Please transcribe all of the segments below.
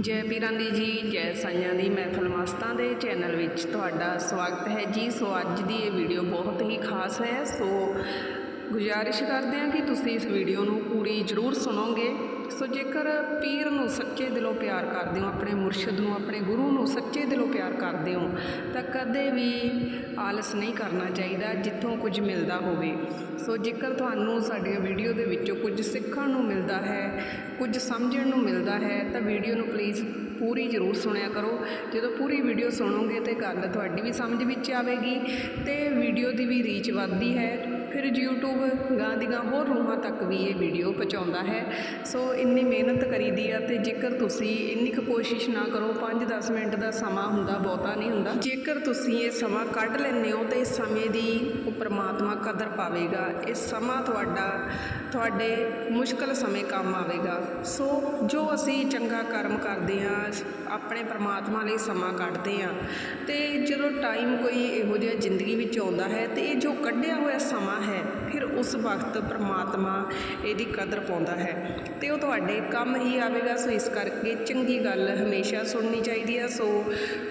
ਜੈ ਪੀਰਾਂ ਦੀ ਜੀ, ਜੈ ਸਾਈਆਂ ਦੀ ਮਹਿਫਲ ਮਸਤਾਂ ਦੇ ਚੈਨਲ ਵਿੱਚ ਤੁਹਾਡਾ ਸਵਾਗਤ ਹੈ ਜੀ। ਸੋ ਅੱਜ ਦੀ ਇਹ ਵੀਡੀਓ ਬਹੁਤ ਹੀ ਖਾਸ ਹੈ। ਸੋ ਗੁਜ਼ਾਰਿਸ਼ ਕਰਦੇ ਹਾਂ ਕਿ ਤੁਸੀਂ ਇਸ ਵੀਡੀਓ ਨੂੰ ਪੂਰੀ ਜ਼ਰੂਰ ਸੁਣੋਗੇ। ਸੋ ਜੇਕਰ ਪੀਰ ਨੂੰ ਸੱਚੇ ਦਿਲੋਂ ਪਿਆਰ ਕਰਦੇ ਹੋ, ਆਪਣੇ ਮੁਰਸ਼ਿਦ ਨੂੰ, ਆਪਣੇ ਗੁਰੂ ਨੂੰ ਸੱਚੇ ਦਿਲੋਂ ਪਿਆਰ ਕਰਦੇ ਹੋ, ਤਾਂ ਕਦੇ ਵੀ ਆਲਸ ਨਹੀਂ ਕਰਨਾ ਚਾਹੀਦਾ ਜਿੱਥੋਂ ਕੁਝ ਮਿਲਦਾ ਹੋਵੇ। ਸੋ ਜੇਕਰ ਤੁਹਾਨੂੰ ਸਾਡੀਆਂ ਵੀਡੀਓ ਦੇ ਵਿੱਚੋਂ ਕੁਝ ਸਿੱਖਣ ਨੂੰ ਮਿਲਦਾ ਹੈ, ਕੁਝ ਸਮਝਣ ਨੂੰ ਮਿਲਦਾ ਹੈ, ਤਾਂ ਵੀਡੀਓ ਨੂੰ ਪਲੀਜ਼ ਪੂਰੀ ਜ਼ਰੂਰ ਸੁਣਿਆ ਕਰੋ। ਜਦੋਂ ਪੂਰੀ ਵੀਡੀਓ ਸੁਣੋਗੇ ਤੇ ਗੱਲ ਤੁਹਾਡੀ ਵੀ ਸਮਝ ਵਿੱਚ ਆਵੇਗੀ ਤੇ ਵੀਡੀਓ ਦੀ ਵੀ ਰੀਚ ਵੱਧਦੀ ਹੈ। ਫਿਰ YouTube ਗਾਂ ਦੀ ਗਾਂ ਹੋਰ ਰੂਹਾਂ ਤੱਕ ਵੀ ਇਹ ਵੀਡੀਓ ਪਹੁੰਚਾਉਂਦਾ ਹੈ। ਸੋ ਇੰਨੀ ਮਿਹਨਤ ਕਰੀਦੀ ਆ ਤੇ ਜੇਕਰ ਤੁਸੀਂ ਇੰਨੀ ਕੁ ਕੋਸ਼ਿਸ਼ ਨਾ ਕਰੋ 5-10 ਮਿੰਟ ਦਾ ਸਮਾਂ ਹੁੰਦਾ, ਬਹੁਤਾ ਨਹੀਂ ਹੁੰਦਾ। ਜੇਕਰ ਤੁਸੀਂ ਇਹ ਸਮਾਂ ਕੱਢ ਲੈਂਦੇ ਹੋ ਤੇ ਇਸ ਸਮੇਂ ਦੀ ਉਹ ਪ੍ਰਮਾਤਮਾ ਕਦਰ ਪਾਵੇਗਾ ਇਹ ਸਮਾਂ ਤੁਹਾਡਾ, ਤੁਹਾਡੇ ਮੁਸ਼ਕਲ ਸਮੇਂ ਕੰਮ ਆਵੇਗਾ। ਸੋ ਜੋ ਅਸੀਂ ਚੰਗਾ ਕਰਮ ਕਰਦੇ ਹਾਂ ਆਪਣੇ ਪ੍ਰਮਾਤਮਾ ਲਈ ਸਮਾਂ ਕੱਢਦੇ ਹਾਂ ਤੇ ਜਦੋਂ ਟਾਈਮ ਕੋਈ ਇਹੋ ਜਿਹਾ ਜ਼ਿੰਦਗੀ ਵਿੱਚ ਆਉਂਦਾ ਹੈ ਤੇ ਇਹ ਜੋ ਕੱਢਿਆ ਹੋਇਆ ਸਮਾਂ ਹੈ, ਫਿਰ ਉਸ ਵਕਤ ਪਰਮਾਤਮਾ ਇਹਦੀ ਕਦਰ ਪਾਉਂਦਾ ਹੈ ਤੇ ਉਹ ਤੁਹਾਡੇ ਕੰਮ ਹੀ ਆਵੇਗਾ, ਸੋ ਇਸ ਕਰਕੇ ਚੰਗੀ ਗੱਲ ਹਮੇਸ਼ਾ ਸੁਣਨੀ ਚਾਹੀਦੀ ਹੈ ਸੋ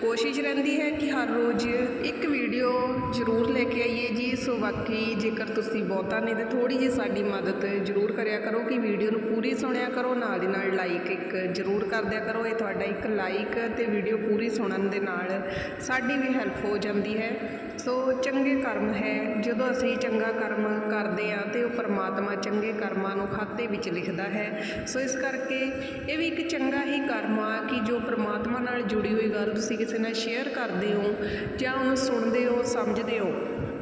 ਕੋਸ਼ਿਸ਼ ਰਹਿੰਦੀ ਹੈ ਕਿ ਹਰ ਰੋਜ਼ ਇੱਕ ਵੀਡੀਓ ਜ਼ਰੂਰ ਲੈ ਕੇ ਆਈਏ ਜੀ। ਸੋ ਬਾਕੀ ਜੇਕਰ ਤੁਸੀਂ ਬਹੁਤਾ ਨਹੀਂ ਤੇ ਥੋੜੀ ਜਿਹੀ ਸਾਡੀ ਮਦਦ ਜ਼ਰੂਰ ਕਰਿਆ ਕਰੋ ਕਿ ਵੀਡੀਓ ਨੂੰ ਪੂਰੀ ਸੁਣਿਆ ਕਰੋ, ਨਾਲ ਦੀ ਨਾਲ ਲਾਈਕ ਇੱਕ ਜ਼ਰੂਰ ਕਰ ਦਿਆ ਕਰੋ। ਇਹ ਤੁਹਾਡਾ ਇੱਕ ਲਾਈਕ ਤੇ ਵੀਡੀਓ ਪੂਰੀ ਸੁਣਨ ਦੇ ਨਾਲ ਸਾਡੀ ਵੀ ਹੈਲਪ ਹੋ ਜਾਂਦੀ ਹੈ। ਸੋ ਚੰਗੇ ਕਰਮ ਹੈ। ਜਦੋਂ ਅਸੀਂ ਚੰਗਾ ਕਰਮ ਕਰਦੇ ਆ ਤੇ ਉਹ ਪਰਮਾਤਮਾ ਚੰਗੇ ਕਰਮਾਂ ਨੂੰ ਖਾਤੇ ਵਿੱਚ ਲਿਖਦਾ ਹੈ। ਸੋ ਇਸ ਕਰਕੇ ਇਹ ਵੀ ਇੱਕ ਚੰਗਾ ਹੀ ਕਰਮ ਆ ਕਿ ਜੋ ਪਰਮਾਤਮਾ ਨਾਲ ਜੁੜੀ ਹੋਈ ਗੱਲ ਤੁਸੀਂ ਕਿਸੇ ਨਾਲ ਸ਼ੇਅਰ ਕਰਦੇ ਹੋ ਜਾਂ ਉਹਨੂੰ ਸੁਣਦੇ ਹੋ, ਸਮਝਦੇ ਹੋ।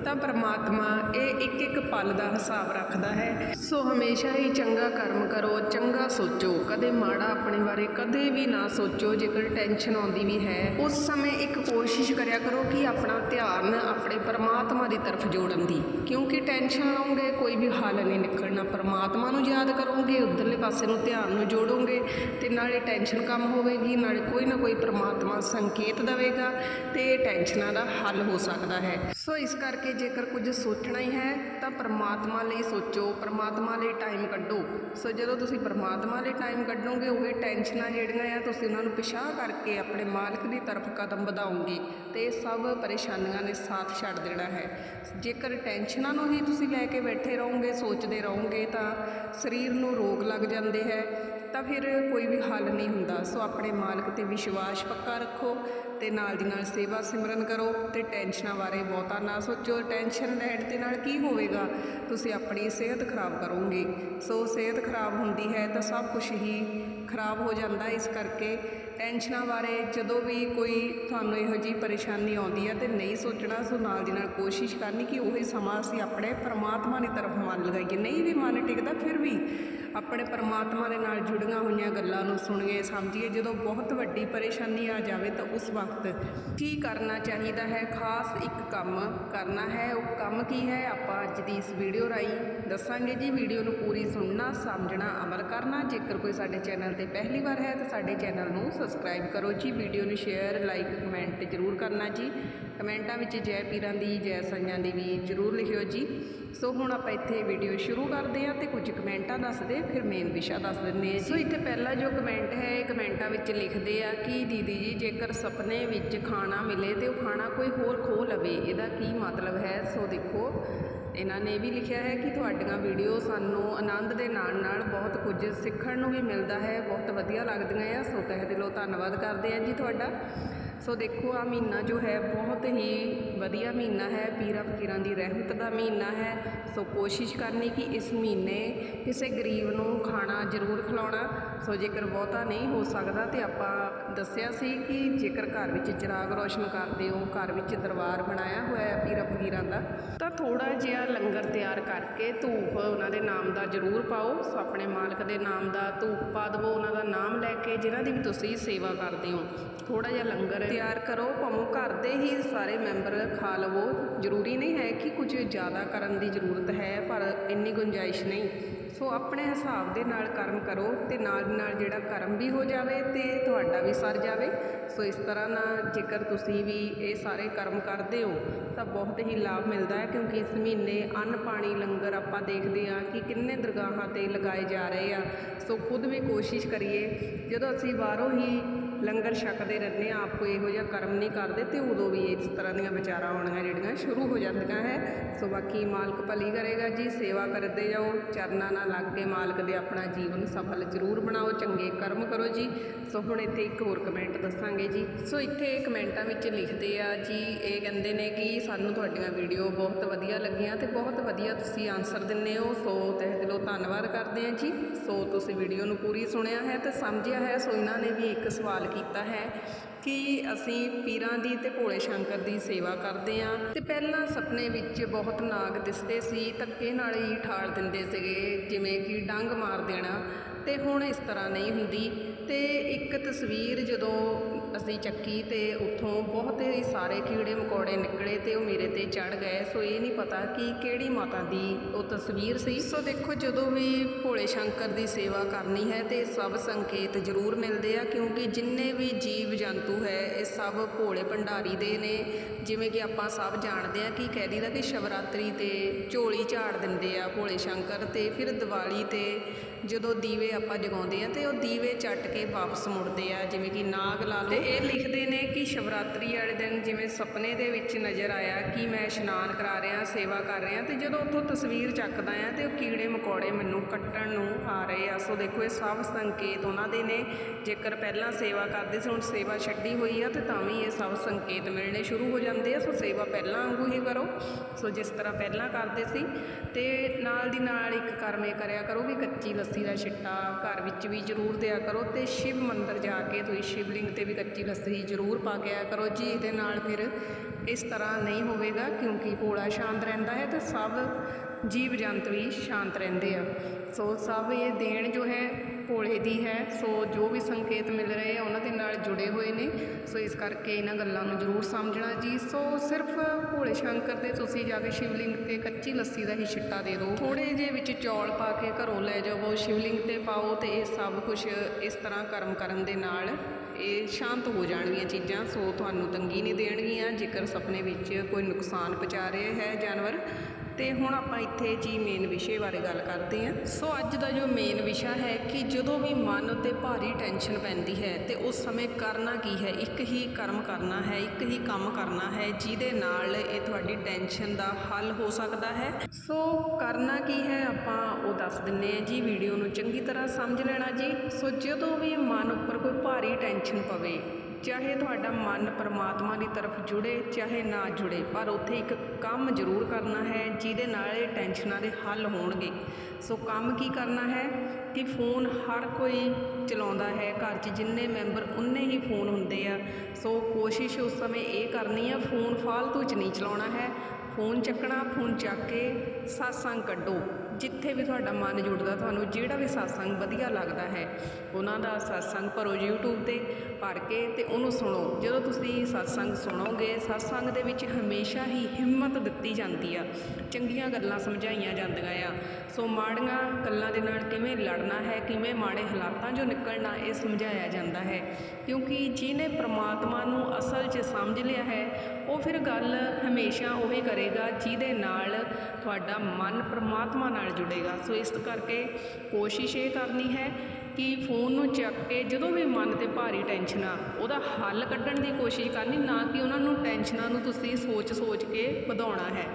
ਤਾਂ ਪਰਮਾਤਮਾ ਇਹ ਇੱਕ ਇੱਕ ਪਲ ਦਾ ਹਿਸਾਬ ਰੱਖਦਾ ਹੈ। ਸੋ ਹਮੇਸ਼ਾ ਹੀ ਚੰਗਾ ਕਰਮ ਕਰੋ, ਚੰਗਾ ਸੋਚੋ। ਕਦੇ ਮਾੜਾ ਆਪਣੇ ਬਾਰੇ ਕਦੇ ਵੀ ਨਾ ਸੋਚੋ, ਜੇਕਰ ਟੈਨਸ਼ਨ ਆਉਂਦੀ ਵੀ ਹੈ। ਉਸ ਸਮੇਂ ਇੱਕ ਕੋਸ਼ਿਸ਼ ਕਰਿਆ ਕਰੋ ਕਿ ਆਪਣਾ ਧਿਆਨ ਆਪਣੇ ਪਰਮਾਤਮਾ ਦੀ ਤਰਫ ਜੋੜਨ ਦੀ। ਕਿਉਂਕਿ ਟੈਨਸ਼ਨ ਲਓਗੇ ਕੋਈ ਵੀ ਹੱਲ ਨਹੀਂ ਨਿਕਲਣਾ। ਪਰਮਾਤਮਾ ਨੂੰ ਯਾਦ ਕਰੋਗੇ, ਉਧਰਲੇ ਪਾਸੇ ਨੂੰ ਧਿਆਨ ਨੂੰ ਜੋੜੋਗੇ ਤੇ ਨਾਲੇ ਟੈਨਸ਼ਨ ਕਮ ਹੋਵੇਗੀ, ਨਾਲੇ ਕੋਈ ਨਾ ਕੋਈ ਪਰਮਾਤਮਾ ਸੰਕੇਤ ਦੇਵੇਗਾ ਤੇ ਟੈਨਸ਼ਨਾਂ ਦਾ ਹੱਲ ਹੋ ਸਕਦਾ ਹੈ। ਸੋ ਇਸ ਕਰਕੇ ਜੇਕਰ ਕੁਝ ਸੋਚਣਾ ਹੀ ਹੈ, ਤਾਂ ਪਰਮਾਤਮਾ ਲਈ ਸੋਚੋ, ਪਰਮਾਤਮਾ ਲਈ ਟਾਈਮ ਕੱਢੋ। ਸੋ ਜਦੋਂ ਤੁਸੀਂ ਪਰਮਾਤਮਾ ਲਈ ਟਾਈਮ ਕੱਢੋਗੇ, ਉਹ ਟੈਨਸ਼ਨਾਂ ਜਿਹੜੀਆਂ ਆ, ਤੁਸੀਂ ਉਹਨਾਂ ਨੂੰ ਪਿਛਾਹ ਕਰਕੇ ਆਪਣੇ ਮਾਲਕ ਦੀ ਤਰਫ ਕਦਮ ਵਧਾਓਗੇ ਤੇ ਇਹ ਸਭ ਪਰੇਸ਼ਾਨੀਆਂ ਨੇ ਸਾਥ ਛੱਡ ਦੇਣਾ ਹੈ। ਜੇਕਰ ਟੈਨਸ਼ਨਾਂ ਨੂੰ ਹੀ ਤੁਸੀਂ ਲੈ ਕੇ ਬੈਠੇ ਰਹੋਗੇ, ਸੋਚਦੇ ਰਹੋਗੇ, ਤਾਂ ਸਰੀਰ ਨੂੰ ਰੋਗ ਲੱਗ ਜਾਂਦੇ ਹੈ, ਤਾਂ ਫਿਰ ਕੋਈ ਵੀ ਹੱਲ ਨਹੀਂ ਹੁੰਦਾ। ਸੋ ਆਪਣੇ ਮਾਲਕ ਤੇ ਵਿਸ਼ਵਾਸ ਪੱਕਾ ਰੱਖੋ ਤੇ ਨਾਲ ਦੀ ਨਾਲ ਸੇਵਾ ਸਿਮਰਨ ਕਰੋ ਤੇ ਟੈਨਸ਼ਨਾਂ ਬਾਰੇ ਬਹੁਤਾ ਨਾ ਸੋਚੋ। ਟੈਨਸ਼ਨ ਲੈਣ ਦੇ ਨਾਲ ਕੀ ਹੋਵੇਗਾ? ਤੁਸੀਂ ਆਪਣੀ ਸਿਹਤ ਖਰਾਬ ਕਰੋਗੇ। ਸੋ ਸਿਹਤ ਖਰਾਬ ਹੁੰਦੀ ਹੈ ਤਾਂ ਸਭ ਕੁਝ ਹੀ ਖਰਾਬ ਹੋ ਜਾਂਦਾ ਇਸ ਕਰਕੇ ਟੈਨਸ਼ਨਾਂ ਬਾਰੇ ਜਦੋਂ ਵੀ ਕੋਈ ਤੁਹਾਨੂੰ ਇਹੋ ਜਿਹੀ ਪਰੇਸ਼ਾਨੀ ਆਉਂਦੀ ਹੈ ਤੇ ਨਹੀਂ ਸੋਚਣਾ, ਸੋ ਨਾਲ ਦੀ ਨਾਲ ਕੋਸ਼ਿਸ਼ ਕਰਨੀ ਕਿ ਉਹੀ ਸਮਾਂ ਅਸੀਂ ਆਪਣੇ ਪਰਮਾਤਮਾ ਦੀ ਤਰਫ ਮਨ ਲਗਾਈਏ ਨਹੀਂ ਵੀ ਮਨ ਟਿਕਦਾ, ਫਿਰ ਵੀ ਆਪਣੇ ਪਰਮਾਤਮਾ ਦੇ ਨਾਲ ਜੁੜੀਆਂ ਹੋਈਆਂ ਗੱਲਾਂ ਨੂੰ ਸੁਣੀਏ, ਸਮਝੀਏ। ਜਦੋਂ ਬਹੁਤ ਵੱਡੀ ਪਰੇਸ਼ਾਨੀ ਆ ਜਾਵੇ ਤਾਂ ਉਸ ਵਕਤ ਕੀ ਕਰਨਾ ਚਾਹੀਦਾ ਹੈ? ਖਾਸ ਇੱਕ ਕੰਮ ਕਰਨਾ ਹੈ। ਉਹ ਕੰਮ ਕੀ ਹੈ? ਆਪਾਂ ਅੱਜ ਦੀ ਇਸ ਵੀਡੀਓ ਰਾਹੀਂ ਦੱਸਾਂਗੇ ਜੀ। ਵੀਡੀਓ ਨੂੰ ਪੂਰੀ ਸੁਣਨਾ, ਸਮਝਣਾ, ਅਮਲ ਕਰਨਾ। ਜੇਕਰ ਕੋਈ ਸਾਡੇ ਚੈਨਲ ਤੇ ਪਹਿਲੀ ਵਾਰ ਹੈ ਤਾਂ ਸਾਡੇ ਚੈਨਲ ਨੂੰ ਸਬਸਕ੍ਰਾਈਬ ਕਰੋ ਜੀ। ਵੀਡੀਓ ਨੂੰ ਸ਼ੇਅਰ ਲਾਈਕ ਕਮੈਂਟ ਜ਼ਰੂਰ ਕਰਨਾ ਜੀ। ਕਮੈਂਟਾਂ ਵਿੱਚ ਜੈ ਪੀਰਾਂ ਦੀ, ਜੈ ਸਾਈਆਂ ਦੀ ਵੀ ਜ਼ਰੂਰ ਲਿਖਿਓ ਜੀ। ਸੋ ਹੁਣ ਆਪਾਂ ਇੱਥੇ ਵੀਡੀਓ ਸ਼ੁਰੂ ਕਰਦੇ ਹਾਂ ਤੇ ਕੁਝ ਕਮੈਂਟਾਂ ਦੱਸਦੇ, ਫਿਰ ਮੇਨ ਵਿਸ਼ਾ ਦੱਸ ਦਿੰਦੇ ਹਾਂ ਸੋ ਇੱਥੇ ਪਹਿਲਾ ਜੋ ਕਮੈਂਟ ਹੈ, ਇਹ ਕਮੈਂਟਾਂ ਵਿੱਚ ਲਿਖਦੇ ਆ ਕਿ ਦੀਦੀ ਜੀ, ਜੇਕਰ ਸੁਪਨੇ ਵਿੱਚ ਖਾਣਾ ਮਿਲੇ ਤੇ ਉਹ ਖਾਣਾ ਕੋਈ ਹੋਰ ਖੋ ਲਵੇ, ਇਹਦਾ ਕੀ ਮਤਲਬ ਹੈ? ਸੋ ਦੇਖੋ ਇਹਨਾਂ ਨੇ ਇਹ ਵੀ ਲਿਖਿਆ ਹੈ ਕਿ ਤੁਹਾਡੀਆਂ ਵੀਡੀਓ ਸਾਨੂੰ ਆਨੰਦ ਦੇ ਨਾਲ ਨਾਲ ਬਹੁਤ ਕੁਝ ਸਿੱਖਣ ਨੂੰ ਵੀ ਮਿਲਦਾ ਹੈ, ਬਹੁਤ ਵਧੀਆ ਲੱਗਦੀਆਂ ਆ। ਸੋ ਤਹਿ ਦਿਲੋਂ ਧੰਨਵਾਦ ਕਰਦੇ ਹਾਂ ਜੀ ਤੁਹਾਡਾ। ਸੋ ਦੇਖੋ ਆ ਮਹੀਨਾ ਜੋ ਹੈ ਬਹੁਤ ਹੀ ਵਧੀਆ ਮਹੀਨਾ ਹੈ। ਪੀਰਾਂ ਫਕੀਰਾਂ ਦੀ ਰਹਿਮਤ ਦਾ ਮਹੀਨਾ ਹੈ। ਸੋ ਕੋਸ਼ਿਸ਼ ਕਰਨੀ ਕਿ ਇਸ ਮਹੀਨੇ ਕਿਸੇ ਗਰੀਬ ਨੂੰ ਖਾਣਾ ਜ਼ਰੂਰ ਖਿਲਾਉਣਾ। ਸੋ ਜੇਕਰ ਬਹੁਤਾ ਨਹੀਂ ਹੋ ਸਕਦਾ ਤੇ ਆਪਾਂ ਦੱਸਿਆ ਸੀ ਕਿ ਜੇਕਰ ਘਰ ਵਿੱਚ ਚਿਰਾਗ ਰੋਸ਼ਨ ਕਰਦੇ ਹੋ, ਘਰ ਵਿੱਚ ਦਰਬਾਰ ਬਣਾਇਆ ਹੋਇਆ ਹੈ ਫਕੀਰਾਂ ਦਾ ਤਾਂ ਥੋੜਾ ਜਿਹਾ ਲੰਗਰ ਤਿਆਰ ਕਰਕੇ ਧੂਪ ਉਹਨਾਂ ਦੇ ਨਾਮ ਦਾ ਜ਼ਰੂਰ ਪਾਓ। ਸੋ ਆਪਣੇ ਮਾਲਕ ਦੇ ਨਾਮ ਦਾ ਧੂਪ ਪਾ ਦਵੋ, ਉਹਨਾਂ ਦਾ ਨਾਮ ਲੈ ਕੇ ਜਿਹਨਾਂ ਦੀ ਵੀ ਤੁਸੀਂ ਸੇਵਾ ਕਰਦੇ ਹੋ। ਥੋੜਾ ਜਿਹਾ ਲੰਗਰ ਤਿਆਰ ਕਰੋ, ਭਾਵੇਂ ਘਰ ਦੇ ਹੀ ਸਾਰੇ ਮੈਂਬਰ ਖਾ ਲਵੋ। ਜ਼ਰੂਰੀ ਨਹੀਂ ਹੈ ਕਿ ਕੁਝ ਜ਼ਿਆਦਾ ਕਰਨ ਦੀ ਜ਼ਰੂਰਤ ਹੈ, ਪਰ ਇੰਨੀ ਗੁੰਜਾਇਸ਼ ਨਹੀਂ। ਸੋ ਆਪਣੇ ਹਿਸਾਬ ਦੇ ਨਾਲ ਕਰਮ ਕਰੋ ਤੇ ਨਾਲ ਦੀ ਨਾਲ ਜਿਹੜਾ ਕਰਮ ਵੀ ਹੋ ਜਾਵੇ ਤੇ ਤੁਹਾਡਾ ਵੀ ਸਰ ਜਾਵੇ। ਸੋ ਇਸ ਤਰ੍ਹਾਂ ਨਾਲ ਜੇਕਰ ਤੁਸੀਂ ਵੀ ਇਹ ਸਾਰੇ ਕਰਮ ਕਰਦੇ ਹੋ, ਤਾਂ ਬਹੁਤ ਹੀ ਲਾਭ ਮਿਲਦਾ ਹੈ ਕਿਉਂਕਿ ਇਸ ਮਹੀਨੇ ਅੰਨ ਪਾਣੀ ਲੰਗਰ ਆਪਾਂ ਦੇਖਦੇ ਹਾਂ ਕਿ ਕਿੰਨੇ ਦਰਗਾਹਾਂ ਤੇ ਲਗਾਏ ਜਾ ਰਹੇ ਆ। ਸੋ ਖੁਦ ਵੀ ਕੋਸ਼ਿਸ਼ ਕਰੀਏ, ਜਦੋਂ ਅਸੀਂ ਬਾਹਰੋਂ ਹੀ ਲੰਗਰ ਛਕਦੇ ਰਹਿੰਦੇ ਹਾਂ ਆਪ ਕੋਈ ਇਹੋ ਜਿਹਾ ਕਰਮ ਨਹੀਂ ਕਰਦੇ ਤੇ ਉਦੋਂ ਵੀ ਇਸ ਤਰ੍ਹਾਂ ਦੀਆਂ ਵਿਚਾਰਾਂ ਆਉਣੀਆਂ ਜਿਹੜੀਆਂ ਸ਼ੁਰੂ ਹੋ ਜਾਂਦੀਆਂ ਹੈ। ਸੋ ਬਾਕੀ ਮਾਲਕ ਭਲੀ ਕਰੇਗਾ ਜੀ, ਸੇਵਾ ਕਰਦੇ ਜਾਓ, ਚਰਨਾਂ ਨਾਲ ਲੱਗ ਕੇ ਮਾਲਕ ਦੇ ਆਪਣਾ ਜੀਵਨ ਸਫਲ ਜ਼ਰੂਰ ਬਣਾਓ, ਚੰਗੇ ਕਰਮ ਕਰੋ ਜੀ। ਸੋ ਹੁਣ ਇੱਥੇ ਇੱਕ ਹੋਰ ਕਮੈਂਟ ਦੱਸਾਂਗੇ ਜੀ। ਸੋ ਇੱਥੇ ਕਮੈਂਟਾਂ ਵਿੱਚ ਲਿਖਦੇ ਆ ਜੀ, ਇਹ ਕਹਿੰਦੇ ਨੇ ਕਿ ਸਾਨੂੰ ਤੁਹਾਡੀਆਂ ਵੀਡੀਓ ਬਹੁਤ ਵਧੀਆ ਲੱਗੀਆਂ ਤੇ ਬਹੁਤ ਵਧੀਆ ਤੁਸੀਂ ਆਨਸਰ ਦਿੰਦੇ ਹੋ। ਸੋ ਤਹਿ ਦਿਲੋਂ ਧੰਨਵਾਦ ਕਰਦੇ ਹਾਂ ਜੀ। ਸੋ ਤੁਸੀਂ ਵੀਡੀਓ ਨੂੰ ਪੂਰੀ ਸੁਣਿਆ ਹੈ ਤੇ ਸਮਝਿਆ ਹੈ। ਸੋ ਇਹਨਾਂ ਨੇ ਵੀ ਇੱਕ ਸਵਾਲ ਕੀਤਾ ਹੈ ਕਿ ਅਸੀਂ ਪੀਰਾਂ ਦੀ ਤੇ ਭੋਲੇ ਸ਼ੰਕਰ ਦੀ ਸੇਵਾ ਕਰਦੇ ਹਾਂ। ਤੇ ਪਹਿਲਾਂ ਸੁਪਨੇ ਵਿੱਚ ਬਹੁਤ ਨਾਗ ਦਿਸਦੇ ਸੀ, ਧੱਕੇ ਨਾਲ ਹੀ ਠਾਲ ਦਿੰਦੇ ਸੀਗੇ, ਜਿਵੇਂ ਕਿ ਡੰਗ ਮਾਰ ਦੇਣਾ। ਤੇ ਹੁਣ ਇਸ ਤਰ੍ਹਾਂ ਨਹੀਂ ਹੁੰਦੀ। ਤੇ ਇੱਕ ਤਸਵੀਰ ਜਦੋਂ ਅਸੀਂ ਚੱਕੀ ਤੇ ਉੱਥੋਂ ਬਹੁਤ ਹੀ ਸਾਰੇ ਕੀੜੇ ਮਕੌੜੇ ਨਿਕਲੇ ਤੇ ਉਹ ਮੇਰੇ ਤੇ ਚੜ ਗਏ। ਸੋ ਇਹ ਨਹੀਂ ਪਤਾ ਕਿ ਕਿਹੜੀ ਮਾਤਾ ਦੀ ਉਹ ਤਸਵੀਰ ਸੀ। ਸੋ ਦੇਖੋ, ਜਦੋਂ ਵੀ ਭੋਲੇ ਸ਼ੰਕਰ ਦੀ ਸੇਵਾ ਕਰਨੀ ਹੈ ਤੇ ਸਭ ਸੰਕੇਤ ਜ਼ਰੂਰ ਮਿਲਦੇ ਆ, ਕਿਉਂਕਿ ਜਿੰਨੇ ਵੀ ਜੀਵ ਜੰਤੂ ਹੈ, ਇਹ ਸਭ ਭੋਲੇ ਭੰਡਾਰੀ ਦੇ ਨੇ। ਜਿਵੇਂ ਕਿ ਆਪਾਂ ਸਭ ਜਾਣਦੇ ਆ ਕਿ ਕਹਿ ਦਈਦਾ ਕਿ ਸ਼ਿਵਰਾਤਰੀ ਤੇ ਝੋਲੀ ਝਾੜ ਦਿੰਦੇ ਆ ਭੋਲੇ ਸ਼ੰਕਰ ਤੇ, ਫਿਰ ਦੀਵਾਲੀ ਤੇ ਜਦੋਂ ਦੀਵੇ ਆਪਾਂ ਜਗਾਉਂਦੇ ਆ ਤੇ ਉਹ ਦੀਵੇ ਚੱਟ ਕੇ ਵਾਪਸ ਮੁੜਦੇ ਆ, ਜਿਵੇਂ ਕਿ ਨਾਗ ਲਾ ਲਓ। ਤੇ ਇਹ ਲਿਖਦੇ ਨੇ ਕਿ ਸ਼ਿਵਰਾਤਰੀ ਵਾਲੇ ਦਿਨ ਜਿਵੇਂ ਸੁਪਨੇ ਦੇ ਵਿੱਚ ਨਜ਼ਰ ਆਇਆ ਕਿ ਮੈਂ ਇਸ਼ਨਾਨ ਕਰਾ ਰਿਹਾ, ਸੇਵਾ ਕਰ ਰਿਹਾ ਤੇ ਜਦੋਂ ਉੱਥੋਂ ਤਸਵੀਰ ਚੱਕਦਾ ਆ ਤੇ ਉਹ ਕੀੜੇ ਮਕੌੜੇ ਮੈਨੂੰ ਕੱਟਣ ਨੂੰ ਆ ਰਹੇ ਆ। ਸੋ ਦੇਖੋ, ਇਹ ਸਭ ਸੰਕੇਤ ਉਹਨਾਂ ਦੇ ਨੇ। ਜੇਕਰ ਪਹਿਲਾਂ ਸੇਵਾ ਕਰਦੇ ਸੀ, ਹੁਣ ਸੇਵਾ ਛੱਡੀ ਹੋਈ ਆ ਤੇ ਤਾਂ ਵੀ ਇਹ ਸਭ ਸੰਕੇਤ ਮਿਲਣੇ ਸ਼ੁਰੂ ਹੋ ਜਾਂਦੇ ਆ। ਸੋ ਸੇਵਾ ਪਹਿਲਾਂ ਵਾਂਗੂ ਹੀ ਕਰੋ। ਸੋ ਜਿਸ ਤਰ੍ਹਾਂ ਪਹਿਲਾਂ ਕਰਦੇ ਸੀ ਤੇ ਨਾਲ ਦੀ ਨਾਲ ਇੱਕ ਕਰਮੇ ਕਰਿਆ ਕਰੋ ਵੀ ਕੱਚੀ ਲੱਸੀ ਦਾ ਛਿੱਟਾ ਘਰ ਵਿੱਚ ਵੀ ਜ਼ਰੂਰ ਦਿਆ ਕਰੋ ਅਤੇ ਸ਼ਿਵ ਮੰਦਰ ਜਾ ਕੇ ਤੁਸੀਂ ਸ਼ਿਵਲਿੰਗ ਤੇ ਵੀ ਕੱਚੀ ਲੱਸੀ ਜ਼ਰੂਰ ਪਾ ਕੇ ਆਇਆ ਕਰੋ। ਜੀ ਇਹਦੇ ਨਾਲ ਫਿਰ ਇਸ ਤਰ੍ਹਾਂ ਨਹੀਂ ਹੋਵੇਗਾ ਕਿਉਂਕਿ ਘੋੜਾ ਸ਼ਾਂਤ ਰਹਿੰਦਾ ਹੈ ਤੇ ਸਭ ਜੀਵ ਜੰਤ ਵੀ ਸ਼ਾਂਤ ਰਹਿੰਦੇ ਆ। ਸੋ ਸਭ ਇਹ ਦੇਣ ਜੋ ਹੈ ਭੋਲੇ ਦੀ ਹੈ। ਸੋ ਜੋ ਵੀ ਸੰਕੇਤ ਮਿਲ ਰਹੇ ਆ, ਉਹਨਾਂ ਦੇ ਨਾਲ ਜੁੜੇ ਹੋਏ ਨੇ। ਸੋ ਇਸ ਕਰਕੇ ਇਹਨਾਂ ਗੱਲਾਂ ਨੂੰ ਜ਼ਰੂਰ ਸਮਝਣਾ ਜੀ। ਸੋ ਸਿਰਫ ਭੋਲੇ ਸ਼ੰਕਰ ਦੇ ਤੁਸੀਂ ਜਾ ਕੇ ਸ਼ਿਵਲਿੰਗ ਤੇ ਕੱਚੀ ਲੱਸੀ ਦਾ ਹੀ ਛਿੱਟਾ ਦੇ ਦਿਓ। ਥੋੜੇ ਜਿਹੇ ਵਿੱਚ ਚੌਲ ਪਾ ਕੇ ਘਰੋਂ ਲੈ ਜਾਵੋ, ਸ਼ਿਵਲਿੰਗ ਤੇ ਪਾਓ ਤੇ ਇਹ ਸਭ ਕੁਝ ਇਸ ਤਰ੍ਹਾਂ ਕਰਮ ਕਰਨ ਦੇ ਨਾਲ। ਇਹ ਸ਼ਾਂਤ ਹੋ ਜਾਣਗੀਆਂ ਚੀਜ਼ਾਂ, ਸੋ ਤੁਹਾਨੂੰ ਤੰਗੀ ਨਹੀਂ ਦੇਣਗੀਆਂ, ਜੇਕਰ ਸੁਪਨੇ ਵਿੱਚ ਕੋਈ ਨੁਕਸਾਨ ਪਹੁੰਚਾ ਰਿਹਾ ਹੈ ਜਾਨਵਰ। ਤੇ ਹੁਣ ਆਪਾਂ ਇੱਥੇ ਜੀ ਮੇਨ ਵਿਸ਼ੇ ਬਾਰੇ ਗੱਲ ਕਰਦੇ ਹਾਂ। ਸੋ ਅੱਜ ਦਾ ਜੋ ਮੇਨ ਵਿਸ਼ਾ ਹੈ ਕਿ ਜਦੋਂ ਵੀ ਮਨ ਉੱਤੇ ਭਾਰੀ ਟੈਨਸ਼ਨ ਪੈਂਦੀ ਹੈ, ਤੇ ਉਸ ਸਮੇਂ ਕਰਨਾ ਕੀ ਹੈ? ਇੱਕ ਹੀ ਕਰਮ ਕਰਨਾ ਹੈ, ਇੱਕ ਹੀ ਕੰਮ ਕਰਨਾ ਹੈ, ਜਿਹਦੇ ਨਾਲ ਇਹ ਤੁਹਾਡੀ ਟੈਨਸ਼ਨ ਦਾ ਹੱਲ ਹੋ ਸਕਦਾ ਹੈ। ਸੋ ਕਰਨਾ ਕੀ ਹੈ? ਆਪਾਂ ਉਹ ਦੱਸ ਦਿੰਨੇ ਆ ਜੀ ਵੀਡੀਓ ਨੂੰ ਚੰਗੀ ਤਰ੍ਹਾਂ ਸਮਝ ਲੈਣਾ ਜੀ ਸੋ ਜਦੋਂ ਵੀ ਮਨ ਉੱਪਰ ਕੋਈ ਭਾਰੀ ਟੈਨਸ਼ਨ ਪਵੇ। ਚਾਹੇ ਤੁਹਾਡਾ ਮਨ ਪਰਮਾਤਮਾ ਦੀ ਤਰਫ ਜੁੜੇ, ਚਾਹੇ ਨਾ ਜੁੜੇ, ਪਰ ਉੱਥੇ ਇੱਕ ਕੰਮ ਜ਼ਰੂਰ ਕਰਨਾ ਹੈ, ਜਿਹਦੇ ਨਾਲ ਇਹ ਟੈਨਸ਼ਨਾਂ ਦੇ ਹੱਲ ਹੋਣਗੇ। ਸੋ ਕੰਮ ਕੀ ਕਰਨਾ ਹੈ? ਕਿ ਫੋਨ ਹਰ ਕੋਈ ਚਲਾਉਂਦਾ ਹੈ। ਘਰ 'ਚ ਜਿੰਨੇ ਮੈਂਬਰ, ਉਨੇ ਹੀ ਫੋਨ ਹੁੰਦੇ ਆ। ਸੋ ਕੋਸ਼ਿਸ਼ ਉਸ ਸਮੇਂ ਇਹ ਕਰਨੀ ਆ, ਫੋਨ ਫਾਲਤੂ 'ਚ ਨਹੀਂ ਚਲਾਉਣਾ ਹੈ। ਫੋਨ ਚੱਕਣਾ, ਫੋਨ ਚੱਕ ਕੇ satsang ਕੱਢੋ। ਜਿੱਥੇ ਵੀ ਤੁਹਾਡਾ ਮਨ ਜੁੜਦਾ, ਤੁਹਾਨੂੰ ਜਿਹੜਾ ਵੀ satsang ਵਧੀਆ ਲੱਗਦਾ ਹੈ, ਉਹਨਾਂ ਦਾ satsang ਭਰੋ YouTube ਤੇ, ਭਰ ਕੇ ਤੇ ਉਹਨੂੰ ਸੁਣੋ। ਜਦੋਂ ਤੁਸੀਂ satsang ਸੁਣੋਗੇ, satsang ਦੇ ਵਿੱਚ ਹਮੇਸ਼ਾ ਹੀ ਹਿੰਮਤ ਦਿੱਤੀ ਜਾਂਦੀ ਆ। ਚੰਗੀਆਂ ਗੱਲਾਂ ਸਮਝਾਈਆਂ ਜਾਂਦੀਆਂ ਆ। ਸੋ ਮਾੜੀਆਂ ਗੱਲਾਂ ਦੇ ਨਾਲ ਕਿਵੇਂ ਲੜਨਾ ਹੈ, ਕਿਵੇਂ ਮਾੜੇ ਹਾਲਾਤਾਂ 'ਚੋਂ ਨਿਕਲਣਾ, ਇਹ ਸਮਝਾਇਆ ਜਾਂਦਾ ਹੈ। ਕਿਉਂਕਿ ਜਿਹਨੇ ਪ੍ਰਮਾਤਮਾ ਨੂੰ ਅਸਲ 'ਚ ਸਮਝ ਲਿਆ ਹੈ ਉਹ ਫਿਰ ਗੱਲ ਹਮੇਸ਼ਾ ਉਹੀ ਕਰੇਗਾ, ਜਿਹਦੇ ਨਾਲ ਤੁਹਾਡਾ ਮਨ ਪਰਮਾਤਮਾ ਨਾਲ ਜੁੜੇਗਾ। ਸੋ ਇਸ ਕਰਕੇ ਕੋਸ਼ਿਸ਼ ਇਹ ਕਰਨੀ ਹੈ ਕਿ ਫੋਨ ਨੂੰ ਚੱਕ ਕੇ ਜਦੋਂ ਵੀ ਮਨ ਤੇ ਭਾਰੀ ਟੈਨਸ਼ਨ ਆ, ਉਹਦਾ ਹੱਲ ਕੱਢਣ ਦੀ ਕੋਸ਼ਿਸ਼ ਕਰਨੀ, ਨਾ ਕਿ ਉਹਨਾਂ ਨੂੰ ਟੈਨਸ਼ਨਾਂ ਨੂੰ ਤੁਸੀਂ ਸੋਚ-ਸੋਚ ਕੇ ਵਧਾਉਣਾ ਹੈ।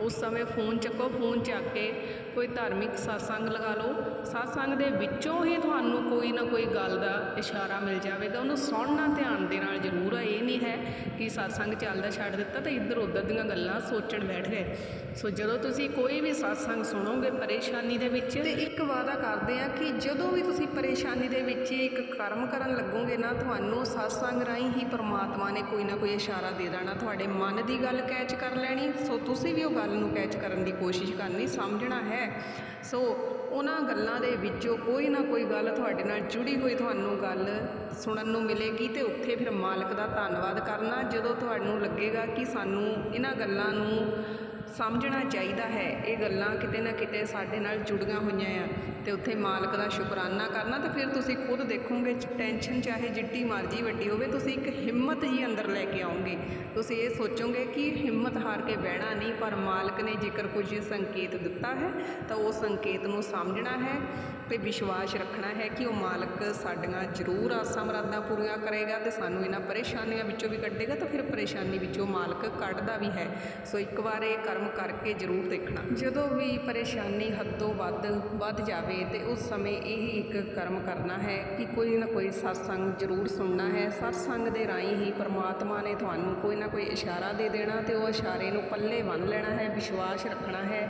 ਉਸ ਸਮੇਂ ਫੋਨ ਚੱਕੋ, ਫੋਨ ਚੱਕ ਕੇ ਕੋਈ ਧਾਰਮਿਕ satsang ਲਗਾ ਲਓ। satsang ਦੇ ਵਿੱਚੋਂ ਹੀ ਤੁਹਾਨੂੰ ਕੋਈ ਨਾ ਕੋਈ ਗੱਲ ਦਾ ਇਸ਼ਾਰਾ ਮਿਲ ਜਾਵੇਗਾ, ਉਹਨੂੰ ਸੁਣਨਾ, ਧਿਆਨ ਦੇ ਨਾਲ ਜ਼ਰੂਰ ਆ ਇਹ ਨਹੀਂ ਹੈ ਕਿ satsang ਚੱਲਦਾ, ਛੱਡ ਦਿੱਤਾ ਤੇ ਇੱਧਰ ਉੱਧਰ ਦੀਆਂ ਗੱਲਾਂ ਸੋਚਣ ਬੈਠ ਗਏ। ਸੋ ਜਦੋਂ ਤੁਸੀਂ ਕੋਈ ਵੀ satsang ਸੁਣੋਗੇ ਪਰੇਸ਼ਾਨੀ ਦੇ ਵਿੱਚ ਤੇ ਇੱਕ ਵਾਅਦਾ ਕਰਦੇ ਆ ਕਿ ਜਦੋਂ ਵੀ ਤੁਸੀਂ ਪਰੇਸ਼ਾਨੀ ਦੇ ਵਿੱਚ ਇੱਕ ਕਰਮ ਕਰਨ ਲੱਗੋਗੇ ਨਾ, ਤੁਹਾਨੂੰ satsang ਰਾਹੀਂ ਹੀ ਪਰਮਾਤਮਾ ਨੇ ਕੋਈ ਨਾ ਕੋਈ ਇਸ਼ਾਰਾ ਦੇ ਦੇਣਾ। ਤੁਹਾਡੇ ਮਨ ਦੀ ਗੱਲ ਕੈਚ ਕਰ ਲੈਣੀ, ਸੋ ਤੁਸੀਂ ਵੀ ਉਹ ਗੱਲ ਨੂੰ ਕੈਚ ਕਰਨ ਦੀ ਕੋਸ਼ਿਸ਼ ਕਰਨੀ, ਸਮਝਣਾ ਹੈ। ਸੋ ਉਹਨਾਂ ਗੱਲਾਂ ਦੇ ਵਿੱਚੋਂ ਕੋਈ ਨਾ ਕੋਈ ਗੱਲ ਤੁਹਾਡੇ ਨਾਲ ਜੁੜੀ ਹੋਈ ਤੁਹਾਨੂੰ ਗੱਲ ਸੁਣਨ ਨੂੰ ਮਿਲੇਗੀ ਤੇ ਉੱਥੇ ਫਿਰ ਮਾਲਕ ਦਾ ਧੰਨਵਾਦ ਕਰਨਾ। ਜਦੋਂ ਤੁਹਾਨੂੰ ਲੱਗੇਗਾ ਕਿ ਸਾਨੂੰ ਇਹਨਾਂ ਗੱਲਾਂ ਨੂੰ ਸਮਝਣਾ ਚਾਹੀਦਾ ਹੈ। ਇਹ ਗੱਲਾਂ ਕਿਤੇ ਨਾ ਕਿਤੇ ਸਾਡੇ ਨਾਲ ਜੁੜੀਆਂ ਹੋਈਆਂ ਆ ਤੇ ਉੱਥੇ ਮਾਲਕ ਦਾ ਸ਼ੁਕਰਾਨਾ ਕਰਨਾ ਤਾਂ ਫਿਰ ਤੁਸੀਂ ਖੁਦ ਦੇਖੋਗੇ, ਟੈਨਸ਼ਨ ਚਾਹੇ ਜਿੱਡੀ ਮਰਜ਼ੀ ਵੱਡੀ ਹੋਵੇ, ਤੁਸੀਂ ਇੱਕ ਹਿੰਮਤ ਹੀ ਅੰਦਰ ਲੈ ਕੇ ਆਉਂਗੇ ਤੁਸੀਂ ਇਹ ਸੋਚੋਗੇ ਕਿ ਹਿੰਮਤ ਹਾਰ ਕੇ ਬਹਿਣਾ ਨਹੀਂ, ਪਰ ਮਾਲਕ ਨੇ ਜੇਕਰ ਕੁਝ ਸੰਕੇਤ ਦਿੱਤਾ ਹੈ, ਤਾਂ ਉਹ ਸੰਕੇਤ ਨੂੰ ਸਮਝਣਾ ਹੈ ਤੇ ਵਿਸ਼ਵਾਸ ਰੱਖਣਾ ਹੈ ਕਿ ਉਹ ਮਾਲਕ ਸਾਡੀਆਂ ਜ਼ਰੂਰ ਆਸਾਂ ਮਰਾਦਾਂ ਪੂਰੀਆਂ ਕਰੇਗਾ ਤੇ ਸਾਨੂੰ ਇਹਨਾਂ ਪਰੇਸ਼ਾਨੀਆਂ ਵਿੱਚੋਂ ਵੀ ਕੱਢੇਗਾ ਤਾਂ ਫਿਰ ਪਰੇਸ਼ਾਨੀ ਵਿੱਚੋਂ ਮਾਲਕ ਕੱਢਦਾ ਵੀ ਹੈ। ਸੋ ਇੱਕ ਵਾਰ ਇਹ ਕਰਮ ਕਰਕੇ ਜ਼ਰੂਰ ਦੇਖਣਾ। ਜਦੋਂ ਵੀ ਪਰੇਸ਼ਾਨੀ ਹੱਦੋਂ ਵੱਧ ਵੱਧ ਜਾਵੇ ਤੇ ਉਸ ਸਮੇਂ ਇਹ ਇੱਕ ਕਰਮ ਕਰਨਾ ਹੈ ਕਿ ਕੋਈ ਨਾ ਕੋਈ ਸਤਸੰਗ ਜ਼ਰੂਰ ਸੁਣਨਾ ਹੈ। ਸਤਸੰਗ ਦੇ ਰਾਹੀਂ ਹੀ ਪਰਮਾਤਮਾ ਨੇ ਤੁਹਾਨੂੰ ਕੋਈ ਨਾ ਕੋਈ ਇਸ਼ਾਰਾ ਦੇ ਦੇਣਾ ਤੇ ਉਹ ਇਸ਼ਾਰੇ ਨੂੰ ਪੱਲੇ ਬੰਨ੍ਹ ਲੈਣਾ ਹੈ, ਵਿਸ਼ਵਾਸ ਰੱਖਣਾ ਹੈ,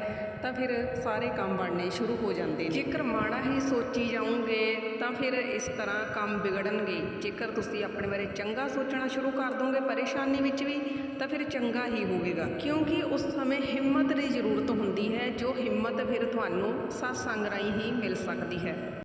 ਤਾਂ ਫਿਰ ਸਾਰੇ ਕੰਮ ਬਣਨੇ ਸ਼ੁਰੂ ਹੋ ਜਾਂਦੇ ਨੇ। ਜੇਕਰ ਮਾੜਾ ਹੀ ਸੋਚੀ ਜਾਓਗੇ, ਤਾਂ ਫਿਰ ਇਸ ਤਰ੍ਹਾਂ ਕੰਮ ਵਿਗੜਨਗੇ। ਜੇਕਰ ਤੁਸੀਂ ਆਪਣੇ ਬਾਰੇ ਚੰਗਾ ਸੋਚਣਾ ਸ਼ੁਰੂ ਕਰ ਦੋਗੇ ਪਰੇਸ਼ਾਨੀ ਵਿੱਚ ਵੀ, ਤਾਂ ਫਿਰ ਚੰਗਾ ਹੀ ਹੋਵੇਗਾ। ਕਿਉਂਕਿ ਉਸ ਸਮੇਂ ਸਮੇਂ ਹਿੰਮਤ ਦੀ ਜ਼ਰੂਰਤ ਹੁੰਦੀ ਹੈ, ਜੋ ਹਿੰਮਤ ਫਿਰ ਤੁਹਾਨੂੰ ਸਤਸੰਗ ਰਾਹੀਂ ਹੀ ਮਿਲ ਸਕਦੀ ਹੈ।